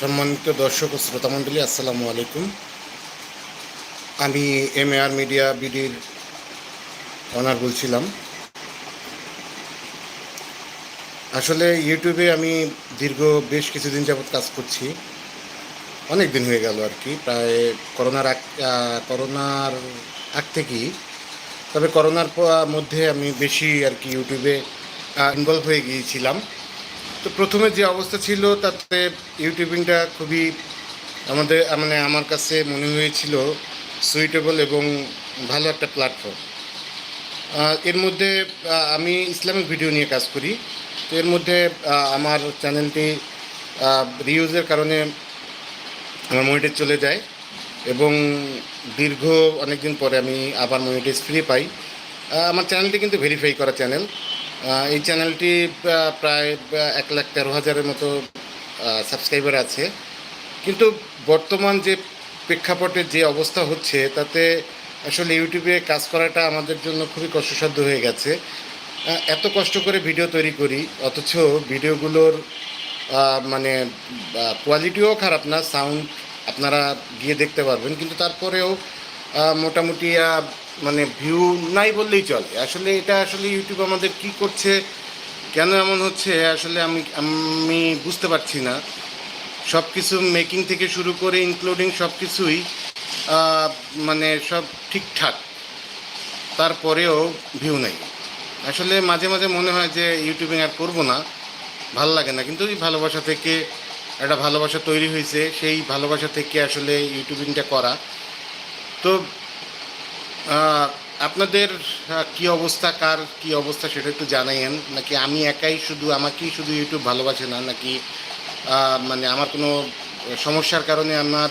সম্মানিত দর্শক ও শ্রোতামণ্ডলী আসসালামু আলাইকুম। আমি এম আর মিডিয়া বিডির অনার বলছিলাম। আসলে ইউটিউবে আমি দীর্ঘ বেশ কিছুদিন যাবৎ কাজ করছি। অনেক দিন হয়ে গেল আর কি, প্রায় করোনার আগ করোনার আগ থেকেই। তবে করোনার মধ্যে আমি বেশি আর কি ইউটিউবে ইনভলভ হয়ে গিয়েছিলাম। তো প্রথমে যে অবস্থা ছিল, তাতে ইউটিউবিংটা খুবই আমাদের মানে আমার কাছে মনে হয়েছিল সুইটেবল এবং ভালো একটা প্ল্যাটফর্ম এর মধ্যে আমি ইসলামিক ভিডিও নিয়ে কাজ করি। তো এর মধ্যে আমার চ্যানেলটি রিউজের কারণে আমার মনিটাইজ চলে যায় এবং দীর্ঘ অনেকদিন পরে আমি আবার মনিটাইজ ফ্রি পাই। আমার চ্যানেলটি কিন্তু ভেরিফাই করা চ্যানেল এই চ্যানেলটি প্রায় এক লাখ তেরো হাজারের মতো সাবস্ক্রাইবার আছে। কিন্তু বর্তমান যে প্রেক্ষাপটে যে অবস্থা হচ্ছে, তাতে আসলে ইউটিউবে কাজ করাটা আমাদের জন্য খুবই কষ্টসাধ্য হয়ে গেছে। এত কষ্ট করে ভিডিও তৈরি করি, অথচ ভিডিওগুলোর মানে কোয়ালিটিও খারাপ না সাউন্ড আপনারা গিয়ে দেখতে পারবেন। কিন্তু তারপরেও মোটামুটি মানে ভিউ নাই বললেই চলে। আসলে এটা আসলে ইউটিউব আমাদের কি করছে, কেন এমন হচ্ছে, আসলে আমি আমি বুঝতে পারছি না। সব কিছু মেকিং থেকে শুরু করে ইনক্লুডিং সব কিছুই মানে সব ঠিকঠাক। তারপরেও ভিউ নেই। আসলে মাঝে মাঝে মনে হয় যে ইউটিউবিং আর করব না, ভালো লাগে না। কিন্তু ওই ভালোবাসা থেকে একটা ভালোবাসা তৈরি হয়েছে, সেই ভালোবাসা থেকে আসলে ইউটিউবিংটা করা। তো আপনাদের কি অবস্থা, কার কি অবস্থা সেটা একটু জানাইয়েন। নাকি আমি একাই শুধু, আমাকেই শুধু ইউটিউব ভালোবাসে না, নাকি মানে আমার কোনো সমস্যার কারণে আমার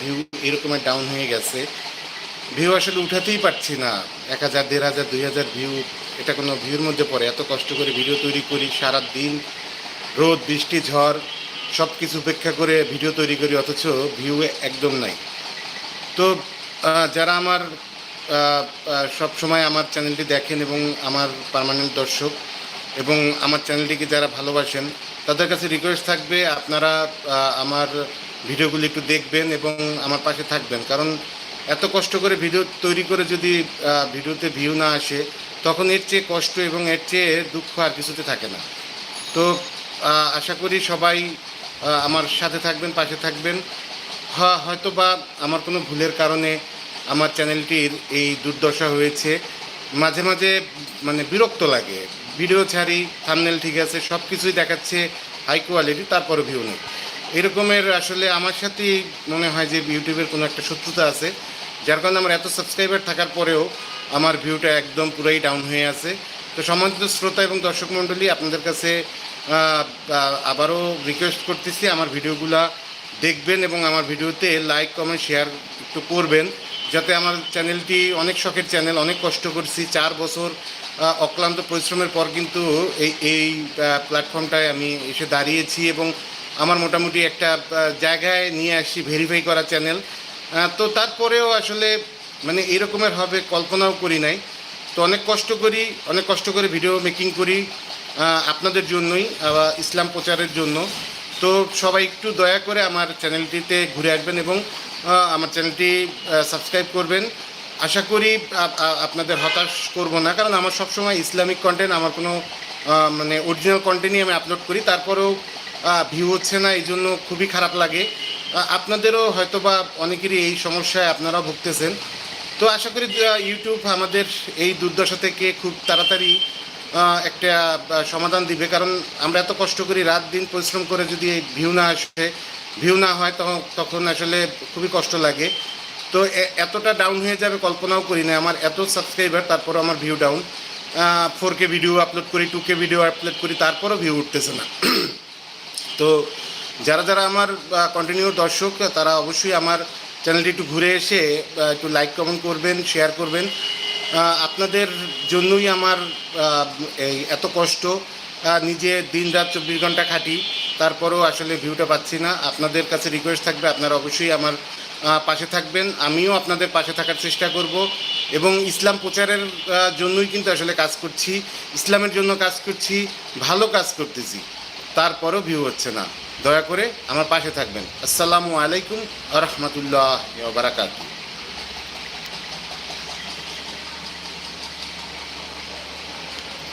ভিউ এরকমের ডাউন হয়ে গেছে। ভিউ আসলে উঠাতেই পারছি না। এক হাজার, দেড় হাজার, দুই হাজার ভিউ এটা কোনো ভিউর মধ্যে পড়ে। এত কষ্ট করে ভিডিও তৈরি করি সারা দিন রোদ, বৃষ্টি, ঝড় সব কিছু উপেক্ষা করে ভিডিও তৈরি করি, অথচ ভিউ একদম নাই। তো যারা আমার সব সময় আমার চ্যানেলটি দেখেন এবং আমার পার্মানেন্ট দর্শক এবং আমার চ্যানেলটিকে যারা ভালোবাসেন, তাদের কাছে রিকোয়েস্ট থাকবে আপনারা আমার ভিডিওগুলি একটু দেখবেন এবং আমার পাশে থাকবেন। কারণ এত কষ্ট করে ভিডিও তৈরি করে যদি ভিডিওতে ভিউ না আসে, তখন এর চেয়ে কষ্ট এবং এর চেয়ে দুঃখ আর কিছুতে থাকে না। তো আশা করি সবাই আমার সাথে থাকবেন, পাশে থাকবেন। হয়তো বা আমার কোনো ভুলের কারণে আমার চ্যানেলটির এই দুর্দশা হয়েছে। মাঝে মাঝে মানে বিরক্ত লাগে। ভিডিও ছাড়ি থামনেল ঠিক আছে সব কিছুই দেখাচ্ছে হাই কোয়ালিটি তারপরে ভিউ নেই। এরকমের আসলে আমার সাথেই মনে হয় যে ইউটিউবের কোনো একটা শত্রুতা আছে, যার কারণে আমার এত সাবস্ক্রাইবার থাকার পরেও আমার ভিউটা একদম পুরাই ডাউন হয়ে আছে। তো সম্মানিত শ্রোতা এবং দর্শক মণ্ডলী, আপনাদের কাছে আবারও রিকোয়েস্ট করতেছি আমার ভিডিওগুলা দেখবেন এবং আমার ভিডিওতে লাইক কমেন্ট শেয়ার একটু করবেন। যাতে আমার চ্যানেলটি অনেক শখের চ্যানেল, অনেক কষ্ট করছি। চার বছর অক্লান্ত পরিশ্রমের পর কিন্তু এই এই প্ল্যাটফর্মটায় আমি এসে দাঁড়িয়েছি এবং আমার মোটামুটি একটা জায়গায় নিয়ে আসি ভেরিফাই করা চ্যানেল। তো তারপরেও আসলে মানে এরকমের হবে কল্পনাও করি নাই। তো অনেক কষ্ট করি, অনেক কষ্ট করে ভিডিও মেকিং করি আপনাদের জন্যই ইসলাম প্রচারের জন্য। তো সবাই একটু দয়া করে আমার চ্যানেলটিতে ঘুরে আসবেন এবং আমার চ্যানেলটি সাবস্ক্রাইব করবেন। আশা করি আপনাদের হতাশ করব না, কারণ আমার সবসময় ইসলামিক কন্টেন্ট আমার কোনো মানে অরিজিনাল কন্টেন্টই আমি আপলোড করি। তারপরেও ভিউ হচ্ছে না এই জন্য খুবই খারাপ লাগে। আপনাদেরও হয়তো বা অনেকেরই এই সমস্যায় আপনারাও ভুগতেছেন। তো আশা করি ইউটিউব আমাদের এই দুর্দশা থেকে খুব তাড়াতাড়ি একটা সমাধান দিবে। কারণ আমরা এত কষ্ট করি, রাত দিন পরিশ্রম করে যদি এই ভিউ না আসে, ভিউ না হয় তখন তখন আসলে খুবই কষ্ট লাগে। তো এতটা ডাউন হয়ে যাবে কল্পনাও করি না আমার এত সাবস্ক্রাইবার তারপর আমার ভিউ ডাউন ফোর কে ভিডিও আপলোড করি টু কে ভিডিও আপলোড করি, তারপরও ভিউ উঠতেছে না। তো যারা যারা আমার কন্টিনিউ দর্শক, তারা অবশ্যই আমার চ্যানেলটি একটু ঘুরে এসে একটু লাইক কমেন্ট করবেন শেয়ার করবেন। আপনাদের জন্যই আমার এই এত কষ্ট। নিজে দিন রাত চব্বিশ ঘণ্টা খাটি, তারপরেও আসলে ভিউটা পাচ্ছি না। আপনাদের কাছে রিকোয়েস্ট থাকবে, আপনারা অবশ্যই আমার পাশে থাকবেন। আমিও আপনাদের পাশে থাকার চেষ্টা করব। এবং ইসলাম প্রচারের জন্যই কিন্তু আসলে কাজ করছি। ইসলামের জন্য কাজ করছি, ভালো কাজ করতেছি। তারপরও ভিউ হচ্ছে না। দয়া করে আমার পাশে থাকবেন। আসসালামু আলাইকুম আ রহমতুল্লাহ বারাকাত